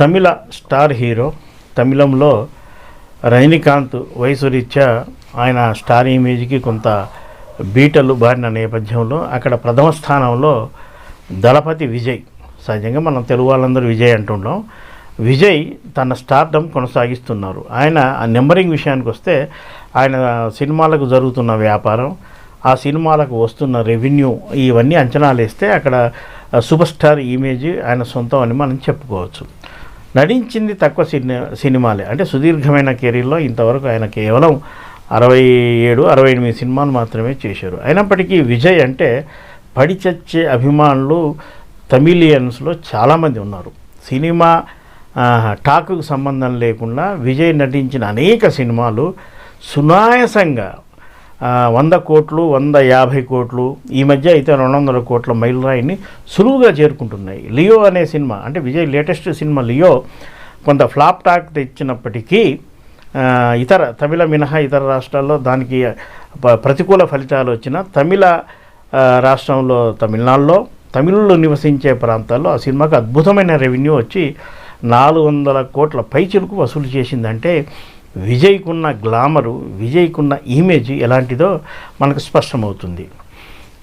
తమిళ star hero తమిళంలో రజనీకాంత్ వయసు రీత్యా ఆయన స్టార్ ఇమేజ్కి కొంత బీటలు బారిన నేపథ్యంలో అక్కడ ప్రథమ స్థానంలో దళపతి విజయ్. సహజంగా మనం తెలుగు వాళ్ళందరూ విజయ్ అంటుంటాం. విజయ్ తన స్టార్డమ్ కొనసాగిస్తున్నారు. ఆయన ఆ నెంబరింగ్ విషయానికి వస్తే ఆయన సినిమాలకు జరుగుతున్న వ్యాపారం ఆ సినిమాలకు వస్తున్న రెవెన్యూ ఇవన్నీ అంచనాలు వేస్తే అక్కడ సూపర్ స్టార్ ఇమేజ్ ఆయన సొంతం అని మనం చెప్పుకోవచ్చు. నటించింది తక్కువ సినిమా సినిమాలే. అంటే సుదీర్ఘమైన కెరీర్లో ఇంతవరకు ఆయన కేవలం అరవై ఏడు అరవై ఎనిమిది సినిమాలు మాత్రమే చేశారు. అయినప్పటికీ విజయ్ అంటే పడిచచ్చే అభిమానులు తమిళియన్స్లో చాలామంది ఉన్నారు. సినిమా టాక్కు టాకుకు సంబంధం లేకుండా విజయ్ నటించిన అనేక సినిమాలు సునాయసంగా వంద కోట్లు వంద యాభై కోట్లు ఈ మధ్య అయితే రెండు వందల కోట్ల మైలురాయిని సులువుగా చేరుకుంటున్నాయి. లియో అనే సినిమా అంటే విజయ్ లేటెస్ట్ సినిమా లియో కొంత ఫ్లాప్ టాక్ తెచ్చినప్పటికీ ఇతర తమిళ మినహా ఇతర రాష్ట్రాల్లో దానికి ప్రతికూల ఫలితాలు వచ్చిన తమిళ రాష్ట్రంలో తమిళనాడులో తమిళులు నివసించే ప్రాంతాల్లో ఆ సినిమాకు అద్భుతమైన రెవెన్యూ వచ్చి నాలుగు వందల కోట్ల పైచిలుకు వసూలు చేసిందంటే విజయ్కున్న గ్లామరు విజయ్కున్న ఇమేజ్ ఎలాంటిదో మనకు స్పష్టమవుతుంది.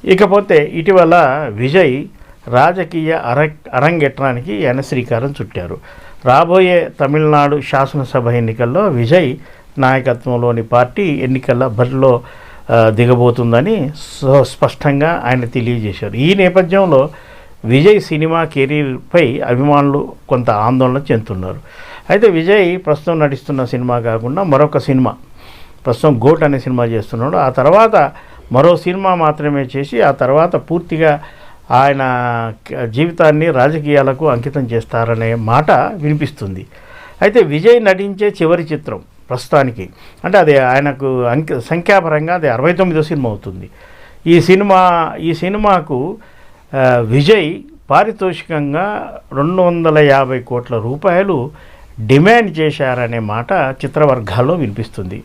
ఇకపోతే ఇటీవల విజయ్ రాజకీయ అర అరంగేట్రానికి ఆయన శ్రీకారం చుట్టారు. రాబోయే తమిళనాడు శాసనసభ ఎన్నికల్లో విజయ్ నాయకత్వంలోని పార్టీ ఎన్నికల బరిలో దిగబోతుందని స్పష్టంగా ఆయన తెలియజేశారు. ఈ నేపథ్యంలో విజయ్ సినిమా కెరీర్పై అభిమానులు కొంత ఆందోళన చెందుతున్నారు. అయితే విజయ్ ప్రస్తుతం నటిస్తున్న సినిమా కాకుండా మరొక సినిమా. ప్రస్తుతం గోట్ అనే సినిమా చేస్తున్నాడు. ఆ తర్వాత మరో సినిమా మాత్రమే చేసి ఆ తర్వాత పూర్తిగా ఆయన జీవితాన్ని రాజకీయాలకు అంకితం చేస్తారనే మాట వినిపిస్తుంది. అయితే విజయ్ నటించే చివరి చిత్రం ప్రస్తుతానికి. అంటే అది ఆయనకు అంక సంఖ్యాపరంగా అది అరవై తొమ్మిదో సినిమా అవుతుంది. ఈ సినిమా ఈ సినిమాకు విజయ్ పారితోషికంగా రెండు వందల యాభై కోట్ల రూపాయలు డిమాండ్ చేశారనే మాట చిత్రవర్గాల్లో వినిపిస్తుంది.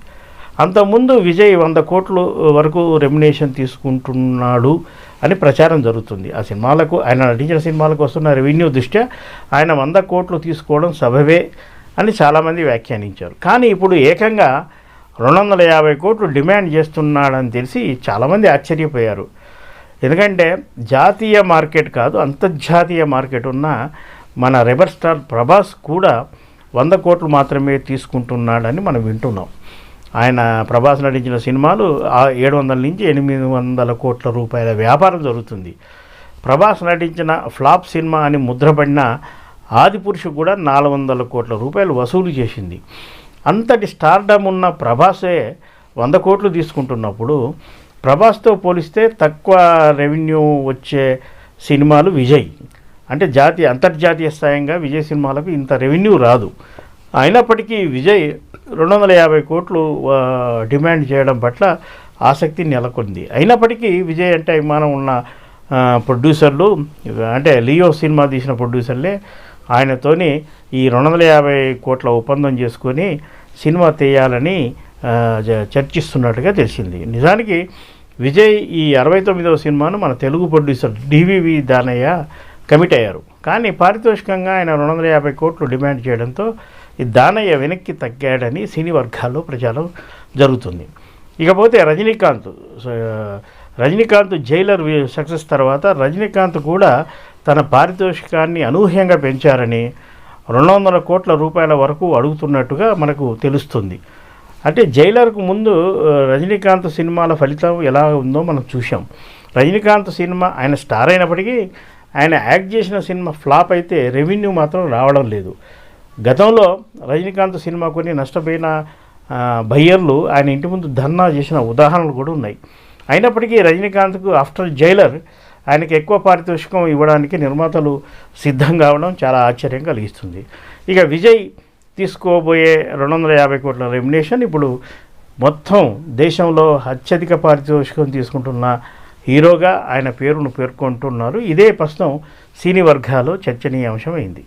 అంతకుముందు విజయ్ వంద కోట్లు వరకు రెమ్యునేషన్ తీసుకుంటున్నాడు అని ప్రచారం జరుగుతుంది. ఆ సినిమాలకు ఆయన నటించిన సినిమాలకు వస్తున్న రెవెన్యూ దృష్ట్యా ఆయన వంద కోట్లు తీసుకోవడం సబబే అని చాలామంది వ్యాఖ్యానించారు. కానీ ఇప్పుడు ఏకంగా రెండు వందల యాభై కోట్లు డిమాండ్ చేస్తున్నాడని తెలిసి చాలామంది ఆశ్చర్యపోయారు. ఎందుకంటే జాతీయ మార్కెట్ కాదు అంతర్జాతీయ మార్కెట్ ఉన్న మన రెబర్ స్టార్ ప్రభాస్ కూడా వంద కోట్లు మాత్రమే తీసుకుంటున్నాడని మనం వింటున్నాం. ఆయన ప్రభాస్ నటించిన సినిమాలు ఏడు వందల నుంచి ఎనిమిది వందల కోట్ల రూపాయల వ్యాపారం జరుగుతుంది. ప్రభాస్ నటించిన ఫ్లాప్ సినిమా అని ముద్రపడిన ఆదిపురుషు కూడా నాలుగు వందల కోట్ల రూపాయలు వసూలు చేసింది. అంతటి స్టార్డమ్ ఉన్న ప్రభాసే వంద కోట్లు తీసుకుంటున్నప్పుడు ప్రభాస్తో పోలిస్తే తక్కువ రెవెన్యూ వచ్చే సినిమాలు విజయ్. అంటే జాతీయ అంతర్జాతీయ స్థాయిగా విజయ్ సినిమాలకు ఇంత రెవెన్యూ రాదు. అయినప్పటికీ విజయ్ రెండు వందల యాభై కోట్లు డిమాండ్ చేయడం పట్ల ఆసక్తి నెలకొంది. అయినప్పటికీ విజయ్ అంటే అభిమానం ఉన్న ప్రొడ్యూసర్లు అంటే లియో సినిమా తీసిన ప్రొడ్యూసర్లే ఆయనతోని ఈ రెండు వందల యాభై కోట్ల ఒప్పందం చేసుకొని సినిమా తీయాలని చర్చిస్తున్నట్టుగా తెలిసింది. నిజానికి విజయ్ ఈ అరవై తొమ్మిదవ సినిమాను మన Telugu producer DVV Danayya commit అయ్యారు. కానీ పారితోషికంగా ఆయన రెండు వందల యాభై కోట్లు డిమాండ్ చేయడంతో ఈ దానయ్య వెనక్కి తగ్గాడని సినీ వర్గాల్లో ప్రచారం జరుగుతుంది. ఇకపోతే రజనీకాంత్ రజనీకాంత్ జైలర్ సక్సెస్ తర్వాత రజనీకాంత్ కూడా తన పారితోషికాన్ని అనూహ్యంగా పెంచారని రెండు వందల కోట్ల రూపాయల వరకు అడుగుతున్నట్టుగా మనకు తెలుస్తుంది. అంటే జైలర్కు ముందు రజనీకాంత్ సినిమాల ఫలితం ఎలా ఉందో మనం చూసాం రజనీకాంత్ సినిమా ఆయన స్టార్ అయినప్పటికీ ఆయన యాక్ట్ చేసిన సినిమా ఫ్లాప్ అయితే రెవెన్యూ మాత్రం రావడం లేదు. గతంలో రజనీకాంత్ సినిమా కొన్ని నష్టపోయిన బయ్యర్లు ఆయన ఇంటి ముందు ధర్నా చేసిన ఉదాహరణలు కూడా ఉన్నాయి. అయినప్పటికీ రజనీకాంత్కు ఆఫ్టర్ జైలర్ ఆయనకి ఎక్కువ పారితోషికం ఇవ్వడానికి నిర్మాతలు సిద్ధం కావడం చాలా ఆశ్చర్యం కలిగిస్తుంది. ఇక విజయ్ తీసుకోబోయే రెండు వందల యాభై కోట్ల రెమ్యునేషన్ ఇప్పుడు మొత్తం దేశంలో అత్యధిక పారితోషికం తీసుకుంటున్న హీరోగా ఆయన పేరును పేర్కొంటున్నారు. ఇదే ప్రస్తుతం సినీ వర్గాలు చర్చనీయాంశమైంది.